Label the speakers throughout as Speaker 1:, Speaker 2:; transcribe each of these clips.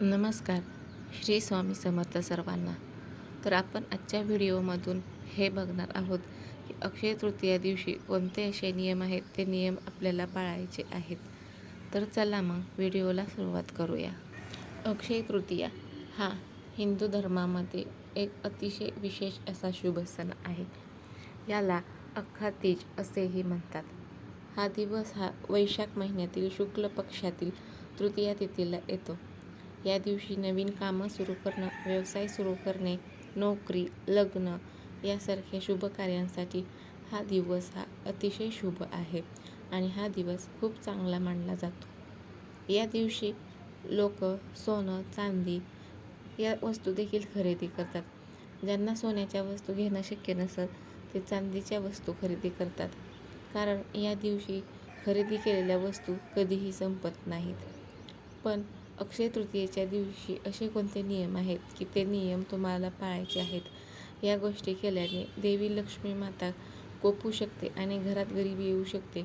Speaker 1: नमस्कार. श्री स्वामी समर्थ सर्वांना. तर आपण आजच्या व्हिडिओमधून हे बघणार आहोत की अक्षय तृतीया दिवशी कोणते असे नियम आहेत? ते नियम आपल्याला पाळायचे आहेत. तर चला मग व्हिडिओला सुरुवात करूया. अक्षय तृतीया हा हिंदू धर्मामध्ये एक अतिशय विशेष असा शुभ सण आहे. याला अख्खा तीज असेही म्हणतात. हा दिवस हा वैशाख महिन्यातील शुक्ल पक्षातील तृतीया तिथीला येतो. या दिवशी नवीन कामं सुरू करणं व्यवसाय सुरू करणे नोकरी लग्न यासारख्या शुभ कार्यांसाठी हा दिवस हा अतिशय शुभ आहे आणि हा दिवस खूप चांगला मानला जातो. या दिवशी लोक सोनं चांदी या वस्तू देखील खरेदी करतात. ज्यांना सोन्याच्या वस्तू घेणं शक्य नसत ते चांदीच्या वस्तू खरेदी करतात. कारण या दिवशी खरेदी केलेल्या वस्तू कधीही संपत नाहीत. पण अक्षय तृतीयेच्या दिवशी असे कोणते नियम आहेत की ते नियम तुम्हाला पाळायचे आहेत? या गोष्टी केल्याने देवी लक्ष्मी माता कोपू शकते आणि घरात गरिबी येऊ शकते.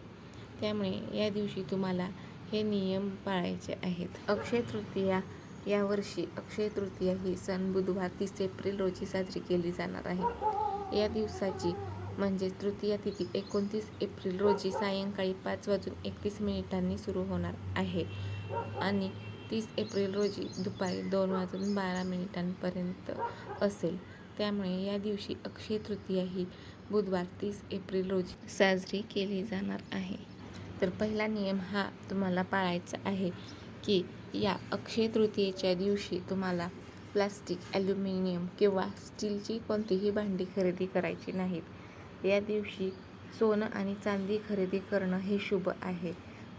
Speaker 1: त्यामुळे या दिवशी तुम्हाला हे नियम पाळायचे आहेत. अक्षय तृतीया यावर्षी अक्षय तृतीया ही सण बुधवार तीस एप्रिल रोजी साजरी केली जाणार आहे. या दिवसाची म्हणजे तृतीया तिथी एकोणतीस एप्रिल रोजी सायंकाळी पाच वाजून एकतीस मिनिटांनी सुरू होणार आहे. आणि तीस एप्रिल रोजी दुपारी दोन वाजून बारा मिनिटांपर्यंत असेल. त्यामुळे या दिवशी अक्षय तृतीया ही बुधवार तीस एप्रिल रोजी साजरी केली जाणार आहे. तर पहिला नियम हा तुम्हाला पाळायचा आहे की या अक्षय तृतीयेच्या दिवशी तुम्हाला प्लास्टिक ॲल्युमिनियम किंवा स्टीलची कोणतीही भांडी खरेदी करायची नाहीत. या दिवशी सोनं आणि चांदी खरेदी करणं हे शुभ आहे.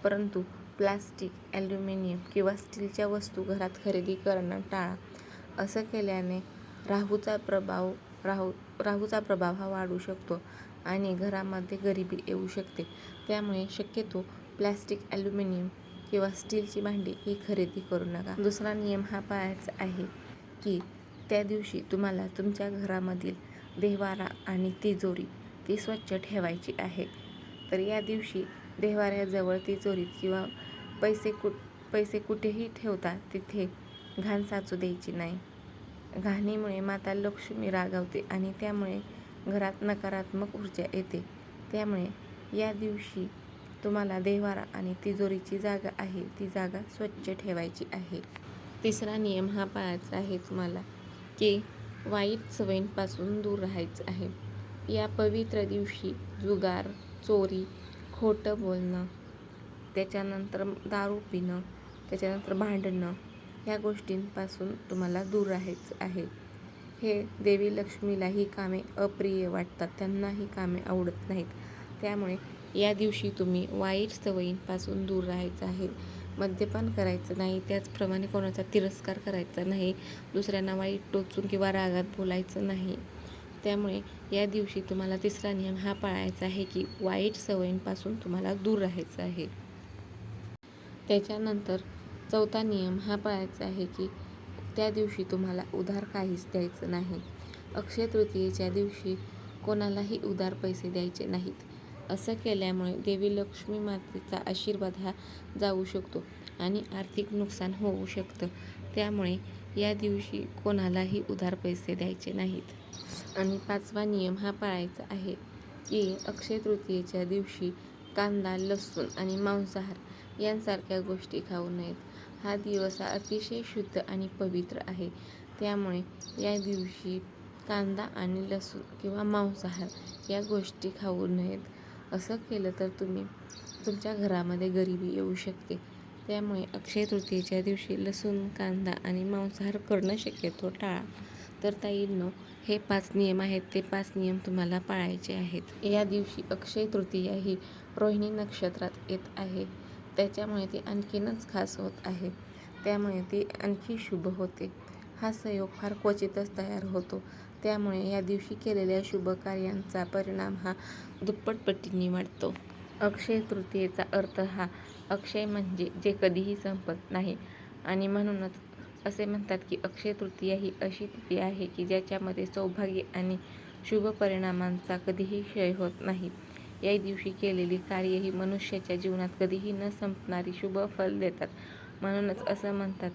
Speaker 1: परंतु प्लास्टिक ॲल्युमिनियम किंवा स्टीलच्या वस्तू घरात खरेदी करणं टाळा. असं केल्याने राहूचा प्रभाव राहू राहूचा प्रभाव हा वाढू शकतो आणि घरामध्ये गरिबी येऊ शकते. त्यामुळे शक्यतो प्लॅस्टिक ॲल्युमिनियम किंवा स्टीलची भांडी ही खरेदी करू नका. दुसरा नियम हा पाळायचा आहे की त्या दिवशी तुम्हाला तुमच्या घरामधील देवारा आणि तिजोरी ती स्वच्छ ठेवायची आहे. तर या दिवशी देवाऱ्याजवळ चोरीत किंवा पैसे कुठ पैसे कुठेही ठेवता तिथे घाण साचू द्यायची नाही. घाणीमुळे माता लक्ष्मी रागावते आणि त्यामुळे घरात नकारात्मक ऊर्जा येते. त्यामुळे या दिवशी तुम्हाला देवारा आणि तिजोरीची जागा आहे ती जागा स्वच्छ ठेवायची आहे. तिसरा नियम हा पाळायचा आहे तुम्हाला की वाईट सवयींपासून दूर राहायचं आहे. या पवित्र दिवशी जुगार चोरी खोटं बोलणं त्याच्यानंतर दारू पिणं त्याच्यानंतर भांडणं या गोष्टींपासून तुम्हाला दूर राहायचं आहे. हे देवी लक्ष्मीला ही कामे अप्रिय वाटतात त्यांना ही कामे आवडत नाहीत. त्यामुळे या दिवशी तुम्ही वाईट सवयींपासून दूर राहायचं आहे. मद्यपान करायचं नाही त्याचप्रमाणे कोणाचा तिरस्कार करायचा नाही दुसऱ्यांना वाईट टोचून किंवा रागात बोलायचं नाही. त्यामुळे या दिवशी तुम्हाला तिसरा नियम हा पाळायचा आहे की वाईट सवयींपासून तुम्हाला दूर राहायचं आहे. त्याच्यानंतर चौथा नियम हा पाळायचा आहे की त्या दिवशी तुम्हाला उधार काहीच द्यायचं नाही. अक्षय तृतीयेच्या दिवशी कोणालाही उधार पैसे द्यायचे नाहीत. असं केल्यामुळे देवी लक्ष्मी मातेचा आशीर्वाद हा जाऊ शकतो आणि आर्थिक नुकसान होऊ शकतं. त्यामुळे या दिवशी कोणालाही उधार पैसे द्यायचे नाहीत. आणि पाचवा नियम हा पाळायचा आहे की अक्षय तृतीयेच्या दिवशी कांदा लसूण आणि मांसाहार यांसारख्या गोष्टी खाऊ नयेत. हा दिवस हा अतिशय शुद्ध आणि पवित्र आहे. त्यामुळे या दिवशी कांदा आणि लसूण किंवा मांसाहार या गोष्टी खाऊ नयेत. असं केलं तर तुम्ही तुमच्या घरामध्ये गरिबी येऊ शकते. त्यामुळे अक्षय तृतीयेच्या दिवशी लसूण कांदा आणि मांसाहार करणं शक्यतो टाळा. तर ताईंनो हे पाच नियम आहेत ते पाच नियम तुम्हाला पाळायचे आहेत. या दिवशी अक्षय तृतीया ही रोहिणी नक्षत्रात येत आहे. त्याच्यामुळे ती आणखीनच खास होत आहे. त्यामुळे ती आणखी शुभ होते. हा संयोग फार क्वचितच तयार होतो. त्यामुळे या दिवशी केलेल्या शुभ कार्यांचा परिणाम हा दुप्पट पटीने वाढतो. अक्षय तृतीयेचा अर्थ हा अक्षय म्हणजे जे कधीही संपत नाही आणि म्हणूनच असे म्हणतात की अक्षय तृतीया ही अशी तिथी आहे की ज्याच्यामध्ये सौभाग्य आणि शुभ परिणामांचा कधीही क्षय होत नाही. या दिवशी केलेली कार्य ही मनुष्याच्या जीवनात कधीही न संपणारी शुभ फल देतात. म्हणूनच असं म्हणतात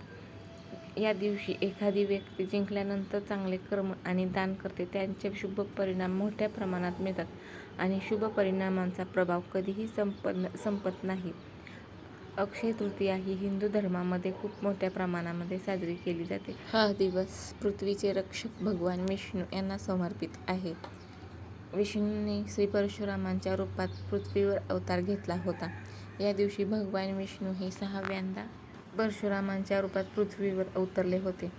Speaker 1: या दिवशी एखादी व्यक्ती जिंकल्यानंतर चांगले कर्म आणि दान करते त्यांचे शुभ परिणाम मोठ्या प्रमाणात मिळतात आणि शुभ परिणामांचा प्रभाव कधीही संपन्न संपत नाही. अक्षय तृतीया ही हिंदू धर्मामध्ये खूप मोठ्या प्रमाणामध्ये साजरी केली जाते. हा दिवस पृथ्वीचे रक्षक भगवान विष्णू यांना समर्पित आहे. विष्णूने श्री परशुरामांच्या रूपात पृथ्वीवर अवतार घेतला होता. या दिवशी भगवान विष्णू हे सहाव्यांदा परशुरामांच्या रूपात पृथ्वीवर अवतरले होते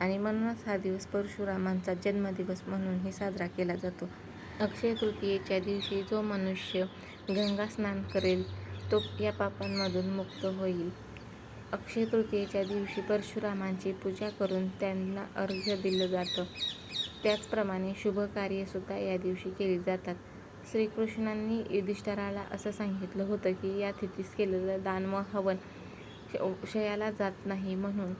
Speaker 1: आणि म्हणूनच हा दिवस परशुरामांचा जन्मदिवस म्हणूनही साजरा केला जातो. अक्षय तृतीयेच्या दिवशी जो मनुष्य गंगा स्नान करेल तो या पापांमधून मुक्त होईल. अक्षय तृतीयेच्या दिवशी परशुरामांची पूजा करून त्यांना अर्घ्य दिलं जातं. त्याचप्रमाणे शुभ कार्यसुद्धा या दिवशी केली जातात. श्रीकृष्णांनी युधिष्ठराला असं सांगितलं होतं की या तिथीस केलेलं दान व हवन क्षयाला जात नाही म्हणून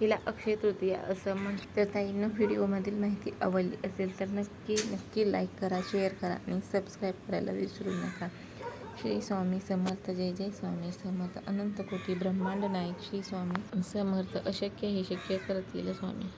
Speaker 1: हिला अक्षय तृतीया असं म्हण तर ताईंना व्हिडिओमधील माहिती आवडली असेल तर नक्की नक्की लाईक करा शेअर करा आणि सबस्क्राईब करायला विसरू नका. श्री स्वामी समर्थ जय जय स्वामी समर्थ. अनंत कोटी ब्रह्मांड नायक श्री स्वामी समर्थ. अशक्य हे शक्य करतील स्वामी.